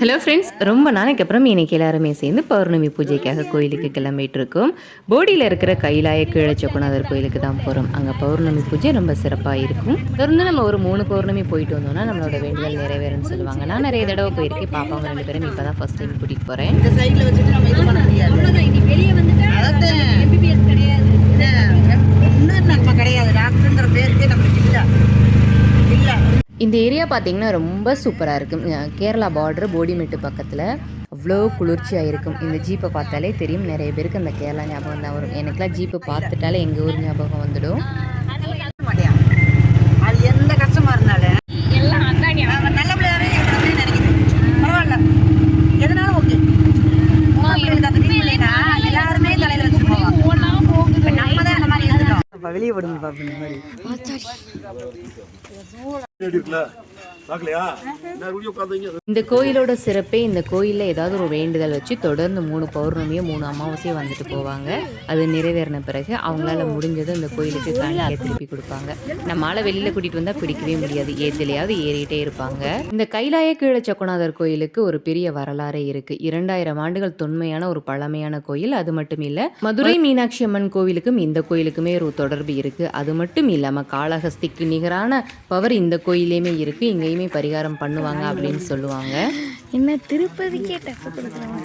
Hello friends ரொம்ப நாளைக்கு அப்புறம் இன்னைக்கு எல்லாருமே சேர்ந்து பௌர்ணமி பூஜைக்காக கோயிலுக்கு கிளம்பிட்டு இருக்கோம் போடியில் இருக்கிற கைலாய கீழச்சொக்குநாதர் கோயிலுக்கு தான் போகிறோம் அங்கே பௌர்ணமி பூஜை ரொம்ப சிறப்பாக இருக்கும். தொடர்ந்து நம்ம ஒரு மூணு பௌர்ணமி போயிட்டு வந்தோம்னா நம்மளோட வேண்டுதல் நிறைவேறும்னு சொல்லுவாங்க. நான் நிறைய தடவை போயிருக்கேன். பாப்பாங்க ரெண்டு பேரும் இப்போ தான் ஃபஸ்ட் டைம் கூட்டிகிட்டு போகிறேன் இந்த சைடுல வச்சுட்டு நம்ம இது பண்ண முடியாது. வெளியே வந்துட்டா எம்பிபிஎஸ் கிடையாது இன்னும் நம்ம கிடையாது டாக்டர்ன்ற பேருக்கே நம்மளுக்கு இல்ல இல்ல இந்த ஏரியா பார்த்தீங்கன்னா ரொம்ப சூப்பராக இருக்கும். கேரளா பார்டர் போடிமெட்டு பக்கத்தில் அவ்வளோ குளிர்ச்சியாக இருக்கும். இந்த ஜீப்பை பார்த்தாலே தெரியும். நிறைய பேருக்கு அந்த கேரளா ஞாபகம் தான் வரும். எனக்குலாம் ஜீப்பை பார்த்துட்டாலே எங்கள் ஊர் ஞாபகம் வந்துடும் மாட்டேன் அது எந்த கஷ்டமா இருந்தாலும் எல்லாம் அதானி அவன் நல்ல பிள்ளையாவே இருக்கணும்னு நினைக்கிறேன் பரவாயில்ல எதனாலும் ஓகே பிள்ளைகளுக்கு அந்த டீம் இல்லைன்னா எல்லாருமே தலையில வச்சுட்டு போவாங்க ஒன்றா போகுது இப்ப நம்ம தான் அந்த மாதிரி இருந்துட்டோம் வெளியே விடுங்க பாப்பா இந்த மாதிரி. இந்த கோயிலோட சிறப்பே இந்த கோயிலில் ஏதாவது ஒரு வேண்டுதல் வச்சு தொடர்ந்து மூணு பௌர்ணமியோ மூணு அமாவாசையும் வந்துட்டு போவாங்க. அது நிறைவேறின பிறகு அவங்களால முடிஞ்சது இந்த கோயிலுக்கு காணிக்கை திருப்பி கொடுப்பாங்க. நம்மளால வெளியில் கூட்டிகிட்டு வந்தால் பிடிக்கவே முடியாது. ஏதுலையாவது ஏறிட்டே இருப்பாங்க. இந்த கைலாய கீழ சொக்கநாதர் கோயிலுக்கு ஒரு பெரிய வரலாறே இருக்கு. இரண்டாயிரம் ஆண்டுகள் தொன்மையான ஒரு பழமையான கோயில். அது மட்டும் இல்லை மதுரை மீனாட்சி அம்மன் கோவிலுக்கும் இந்த கோயிலுக்குமே ஒரு தொடர்பு இருக்கு. அது மட்டும் இல்லாமல் காளஹஸ்திக்கு நிகரான பவர் இந்த கோயிலையுமே இருக்கு. இங்கேயுமே பரிகாரம் பண்ணுவாங்க அப்படின்னு சொல்லுவாங்க. என்ன திருப்பதிக்கே டஃப் கொடுக்குறாங்க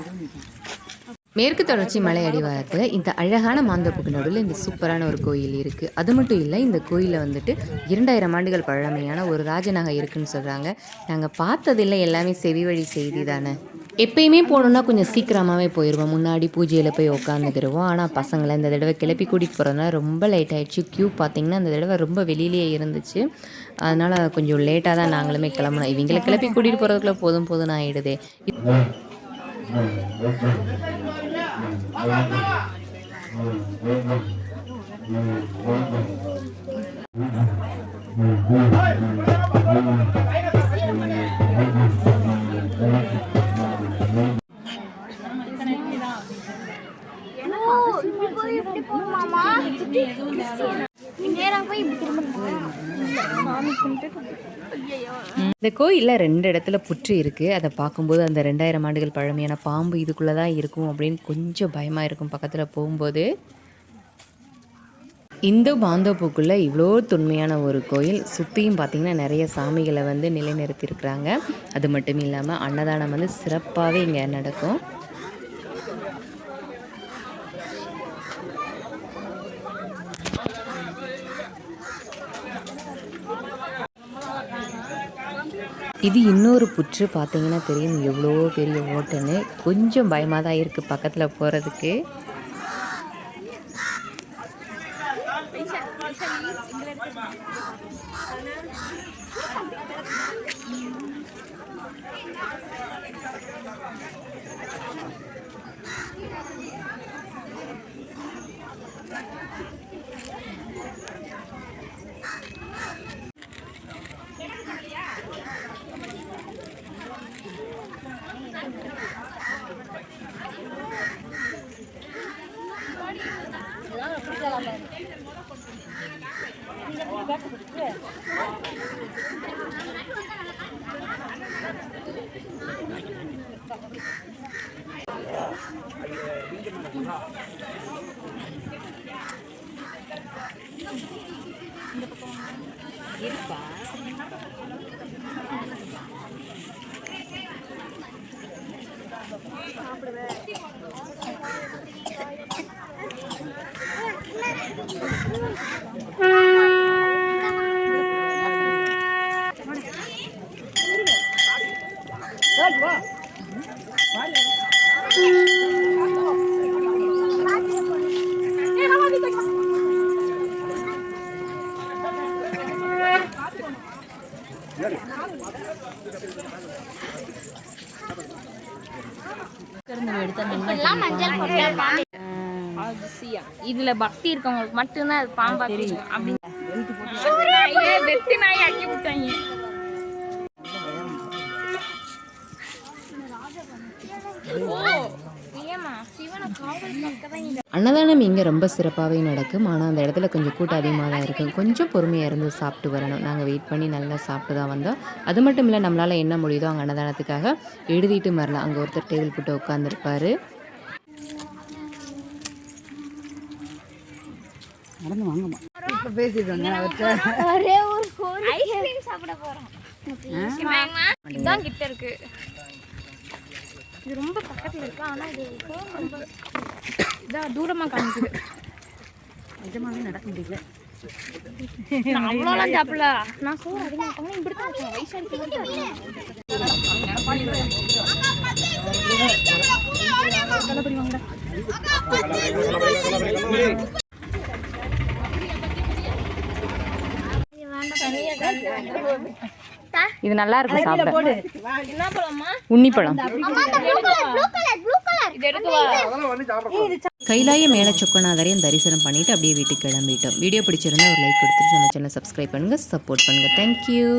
மேற்கு தொடர்ச்சி மலை அடிவாரத்தில் இந்த அழகான மாந்தோப்புக்கு நடுவில் இந்த சூப்பரான ஒரு கோயில் இருக்குது அது மட்டும் இல்லை இந்த கோயிலில் வந்துட்டு இரண்டாயிரம் ஆண்டுகள் பழமையான ஒரு ராஜநகை இருக்குன்னு சொல்கிறாங்க நாங்கள் பார்த்ததில்லை எல்லாமே செவி வழி செய்தி தானே? எப்பயுமே போகணுன்னா கொஞ்சம் சீக்கிரமாகவே போயிடுவோம் முன்னாடி பூஜையில் போய் உட்காந்துக்கிடுவோம் ஆனால் பசங்களை இந்த தடவை கிளப்பி கூட்டிகிட்டு போகிறதுனால ரொம்ப லேட் ஆகிடுச்சு க்யூ பார்த்தீங்கன்னா இந்த தடவை ரொம்ப வெளியிலேயே இருந்துச்சு. அதனால் கொஞ்சம் லேட்டாக தான் நாங்களுமே கிளம்பணும். இவங்களை கிளப்பி கூட்டிகிட்டு போகிறதுக்குள்ள போதும் போதும்னு ஆகிடுதே Hey! இந்த கோயிலில் ரெண்டு இடத்துல புற்று இருக்குது அதை பார்க்கும்போது அந்த ரெண்டாயிரம் ஆண்டுகள் பழமையான பாம்பு இதுக்குள்ளே தான் இருக்கும் அப்படின்னு கொஞ்சம் பயமாக இருக்கும் பக்கத்தில் போகும்போது. இந்து பாந்தோப்புக்குள்ளே இவ்வளோ தொன்மையான ஒரு கோயில். சுற்றியும் பார்த்திங்கன்னா நிறைய சாமிகளை வந்து நிலைநிறுத்தியிருக்கிறாங்க. அது மட்டும் இல்லாமல் அன்னதானம் வந்து சிறப்பாகவே இங்கே நடக்கும். இது இன்னொரு புற்று பார்த்தீங்கன்னா தெரியும். எவ்வளோ பெரிய ஓட்டுன்னு. கொஞ்சம் பயமாக தான் இருக்குது பக்கத்தில் போகிறதுக்கு அதிசயம் இதுல பக்தி இருக்கவங்களுக்கு மட்டும்தான் அது பாம்பா தெரியும். அப்படின்னு வெத்து நாய் அக்கி விட்டாங்க. அன்னதானம் இங்கே ரொம்ப சிறப்பாகவே நடக்கும். ஆனால் அந்த இடத்துல கொஞ்சம் கூட்டம் அதிகமாக தான் இருக்கும். கொஞ்சம் பொறுமையாக இருந்து சாப்பிட்டு வரணும். நாங்கள் வெயிட் பண்ணி நல்லா சாப்பிட்டு தான் வந்தோம். அது மட்டும் இல்லை நம்மளால் என்ன முடியுதோ அங்கே அன்னதானத்துக்காக எழுதிட்டு வரலாம். அங்கே ஒருத்தர் டேபிள் போட்டு உட்காந்துருப்பாரு நடந்து வாங்கம்மா இப்போ பேசிட்டு வந்தேன் ஒரே ஒரு ஐஸ்கிரீம் சாப்பிட போறோம். இதுதான் கிட்ட இருக்கு. இது ரொம்ப பக்கத்துல இருக்கு. ஆனா இது phone ரொம்ப இதான் தூரமா காமிக்குது. நிஜமாவே நடக்க முடியல. நான் அவ்வளோலாம் சாப்பிடல நான் சோறு அதிகமாக இருக்காங்க இப்படி தான் இருக்கேன் வயசாக இது நல்லா இருக்கும் சாப்பிட. என்ன பழமா? உன்னிப்பழம் கைலாய மேல சொக்கநாதரையும் தரிசனம் பண்ணிட்டு அப்படியே வீட்டுக்கு கிளம்பிட்டோம். வீடியோ பிடிச்சிருந்தா ஒரு லைக் கொடுத்துட்டு நம்ம சேனல் சப்ஸ்கிரைப் பண்ணுங்க சப்போர்ட் பண்ணுங்க. Thank you